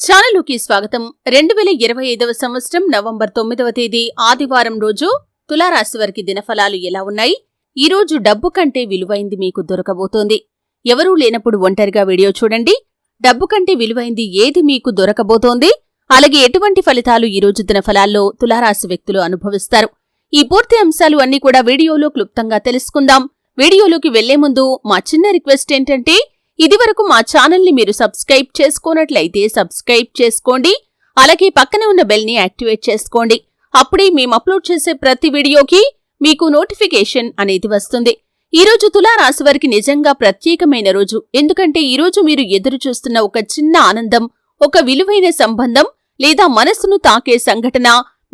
ఛానల్లోకి స్వాగతం. రెండు వేల ఇరవై ఐదవ సంవత్సరం నవంబర్ తొమ్మిదవ తేదీ ఆదివారం రోజు తులారాశి వారికి దినఫలాలు ఎలా ఉన్నాయి? ఈ రోజు డబ్బు కంటే విలువైంది మీకు దొరకబోతోంది. ఎవరూ లేనప్పుడు ఒంటరిగా వీడియో చూడండి. డబ్బు కంటే విలువైంది ఏది మీకు దొరకబోతోంది? అలాగే ఎటువంటి ఫలితాలు ఈ రోజు దినఫలాల్లో తులారాశి వ్యక్తులు అనుభవిస్తారు? ఈ పూర్తి అంశాలు అన్నీ కూడా వీడియోలో క్లుప్తంగా తెలుసుకుందాం. వీడియోలోకి వెళ్ళే ముందు మా చిన్న రిక్వెస్ట్ ఏంటంటే ఇదివరకు మా ఛానల్ని మీరు సబ్స్క్రైబ్ చేసుకోనట్లయితే సబ్స్క్రైబ్ చేసుకోండి అలాగే పక్కనే ఉన్న బెల్ని యాక్టివేట్ చేసుకోండి. అప్పుడే మేము అప్లోడ్ చేసే ప్రతి వీడియోకి మీకు నోటిఫికేషన్ అనేది వస్తుంది. ఈ రోజు తులారాశి వారికి నిజంగా ప్రత్యేకమైన రోజు. ఎందుకంటే ఈరోజు మీరు ఎదురు చూస్తున్న ఒక చిన్న ఆనందం ఒక విలువైన సంబంధం లేదా మనస్సును తాకే సంఘటన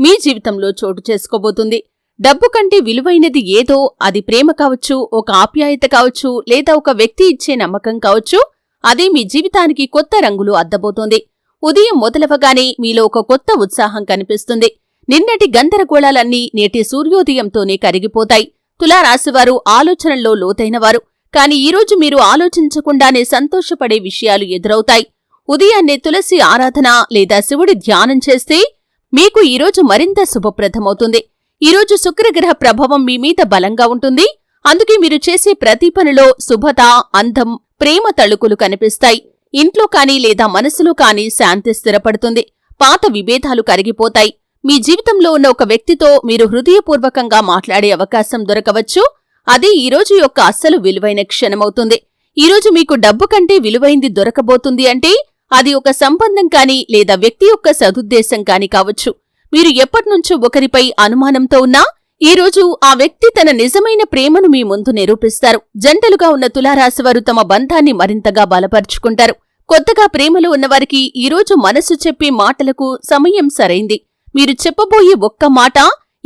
మీ జీవితంలో చోటు చేసుకోబోతుంది. డబ్బు కంటే విలువైనది ఏదో అది ప్రేమ కావచ్చు ఒక ఆప్యాయత కావచ్చు లేదా ఒక వ్యక్తి ఇచ్చే నమ్మకం కావచ్చు అదే మీ జీవితానికి కొత్త రంగులు అద్దబోతోంది. ఉదయం మొదలవగానే మీలో ఒక కొత్త ఉత్సాహం కనిపిస్తుంది. నిన్నటి గందరగోళాలన్నీ నేటి సూర్యోదయంతోనే కరిగిపోతాయి. తులారాశివారు ఆలోచనల్లో లోతైనవారు. కాని ఈరోజు మీరు ఆలోచించకుండానే సంతోషపడే విషయాలు ఎదురవుతాయి. ఉదయాన్నే తులసి ఆరాధన లేదా శివుడి ధ్యానం చేస్తే మీకు ఈరోజు మరింత శుభప్రదమవుతుంది. ఈరోజు శుక్రగ్రహ ప్రభావం మీ మీద బలంగా ఉంటుంది. అందుకే మీరు చేసే ప్రతి పనిలో శుభత అందం ప్రేమ తళుకులు కనిపిస్తాయి. ఇంట్లో కానీ లేదా మనసులో కానీ శాంతి స్థిరపడుతుంది. పాత విభేదాలు కరిగిపోతాయి. మీ జీవితంలో ఉన్న ఒక వ్యక్తితో మీరు హృదయపూర్వకంగా మాట్లాడే అవకాశం దొరకవచ్చు. అది ఈరోజు యొక్క అస్సలు విలువైన క్షణమవుతుంది. ఈరోజు మీకు డబ్బు కంటే విలువైంది దొరకబోతుంది అంటే అది ఒక సంబంధం కానీ లేదా వ్యక్తి యొక్క సదుద్దేశం కానీ కావచ్చు. మీరు ఎప్పటినుంచో ఒకరిపై అనుమానంతో ఉన్నా ఈరోజు ఆ వ్యక్తి తన నిజమైన ప్రేమను మీ ముందు నిరూపిస్తారు. జంటలుగా ఉన్న తులారాశివారు తమ బంధాన్ని మరింతగా బలపరుచుకుంటారు. కొత్తగా ప్రేమలో ఉన్నవారికి ఈరోజు మనసు చెప్పే మాటలకు సమయం సరైంది. మీరు చెప్పబోయే ఒక్క మాట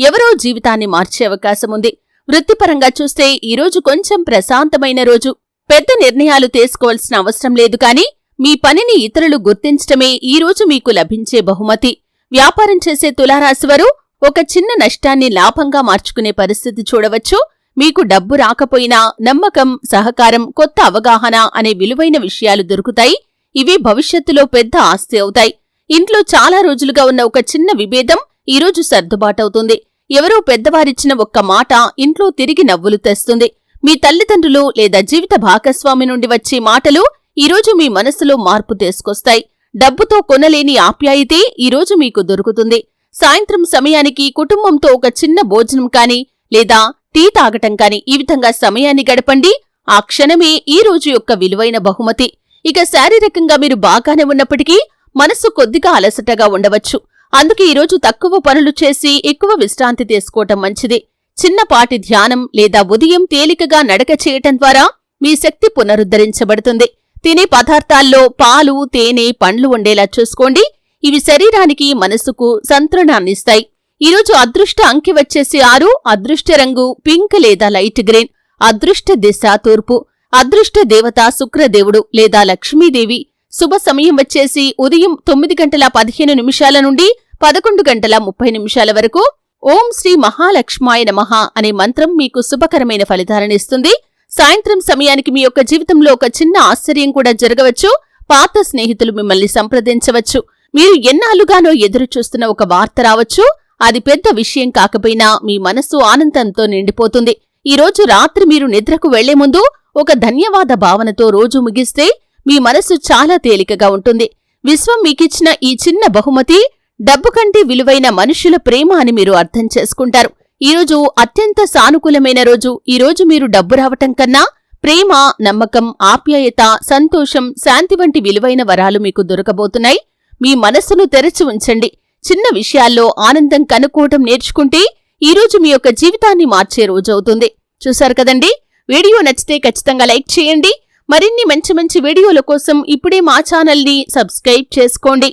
ఎవరో జీవితాన్ని మార్చే అవకాశముంది వృత్తిపరంగా చూస్తే ఈరోజు కొంచెం ప్రశాంతమైన రోజు. పెద్ద నిర్ణయాలు తీసుకోవాల్సిన అవసరం లేదు కానీ మీ పనిని ఇతరులు గుర్తించటమే ఈరోజు మీకు లభించే బహుమతి. వ్యాపారం చేసే తులారాశివారు ఒక చిన్న నష్టాన్ని లాభంగా మార్చుకునే పరిస్థితి చూడవచ్చు. మీకు డబ్బు రాకపోయినా నమ్మకం సహకారం కొత్త అవగాహన అనే విలువైన విషయాలు దొరుకుతాయి. ఇవి భవిష్యత్తులో పెద్ద ఆస్తి అవుతాయి. ఇంట్లో చాలా రోజులుగా ఉన్న ఒక చిన్న విభేదం ఈరోజు సర్దుబాటవుతుంది. ఎవరో పెద్దవారిచ్చిన ఒక్క మాట ఇంట్లో తిరిగి నవ్వులు తెస్తుంది. మీ తల్లిదండ్రులు లేదా జీవిత భాగస్వామి నుండి వచ్చే మాటలు ఈరోజు మీ మనసులో మార్పు తీసుకొస్తాయి. డబ్బుతో కొనలేని ఆప్యాయతే ఈరోజు మీకు దొరుకుతుంది. సాయంత్రం సమయానికి కుటుంబంతో ఒక చిన్న భోజనం కాని లేదా టీ తాగటం కాని ఈ విధంగా సమయాన్ని గడపండి. ఆ క్షణమే ఈ రోజు యొక్క విలువైన బహుమతి. ఇక శారీరకంగా మీరు బాగానే ఉన్నప్పటికీ మనస్సు కొద్దిగా అలసటగా ఉండవచ్చు. అందుకే ఈరోజు తక్కువ పనులు చేసి ఎక్కువ విశ్రాంతి తీసుకోవటం మంచిది. చిన్నపాటి ధ్యానం లేదా ఉదయం తేలికగా నడక చేయటం ద్వారా మీ శక్తి పునరుద్ధరించబడుతుంది. తినే పదార్థాల్లో పాలు తేనె పండ్లు ఉండేలా చూసుకోండి. ఇవి శరీరానికి మనసుకు సంతృణాన్నిస్తాయి. ఈరోజు అదృష్ట అంకి వచ్చేసి ఆరు అదృష్ట రంగు పింక్ లేదా లైట్ గ్రీన్. అదృష్ట దిశ తూర్పు అదృష్ట దేవత శుక్రదేవుడు లేదా లక్ష్మీదేవి. శుభ సమయం వచ్చేసి ఉదయం తొమ్మిది గంటల పదిహేను నిమిషాల నుండి పదకొండు గంటల ముప్పై నిమిషాల వరకు. ఓం శ్రీ మహాలక్ష్మాయ నమః అనే మంత్రం మీకు శుభకరమైన ఫలితాలనిస్తుంది సాయంత్రం సమయానికి మీ యొక్క జీవితంలో ఒక చిన్న ఆశ్చర్యం కూడా జరగవచ్చు. పాత స్నేహితులు మిమ్మల్ని సంప్రదించవచ్చు. మీరు ఎన్నాళ్ళుగానో ఎదురు చూస్తున్న ఒక వార్త రావచ్చు. అది పెద్ద విషయం కాకపోయినా మీ మనస్సు ఆనందంతో నిండిపోతుంది. ఈ రోజు రాత్రి మీరు నిద్రకు వెళ్ళే ముందు ఒక ధన్యవాద భావనతో రోజు ముగిస్తే మీ మనస్సు చాలా తేలికగా ఉంటుంది. విశ్వం మీకిచ్చిన ఈ చిన్న బహుమతి డబ్బు కంటే విలువైన మనుషుల ప్రేమ అని మీరు అర్థం చేసుకుంటారు. ఈరోజు అత్యంత సానుకూలమైన రోజు. ఈరోజు మీరు డబ్బు రావటం కన్నా ప్రేమ నమ్మకం ఆప్యాయత సంతోషం శాంతి వంటి విలువైన వరాలు మీకు దొరకబోతున్నాయి. మీ మనస్సును తెరచి ఉంచండి. చిన్న విషయాల్లో ఆనందం కనుక్కోవటం నేర్చుకుంటే ఈరోజు మీ యొక్క జీవితాన్ని మార్చే రోజవుతుంది చూశారు కదండి? వీడియో నచ్చితే ఖచ్చితంగా లైక్ చేయండి. మరిన్ని మంచి మంచి వీడియోల కోసం ఇప్పుడే మా ఛానల్ని సబ్స్క్రైబ్ చేసుకోండి.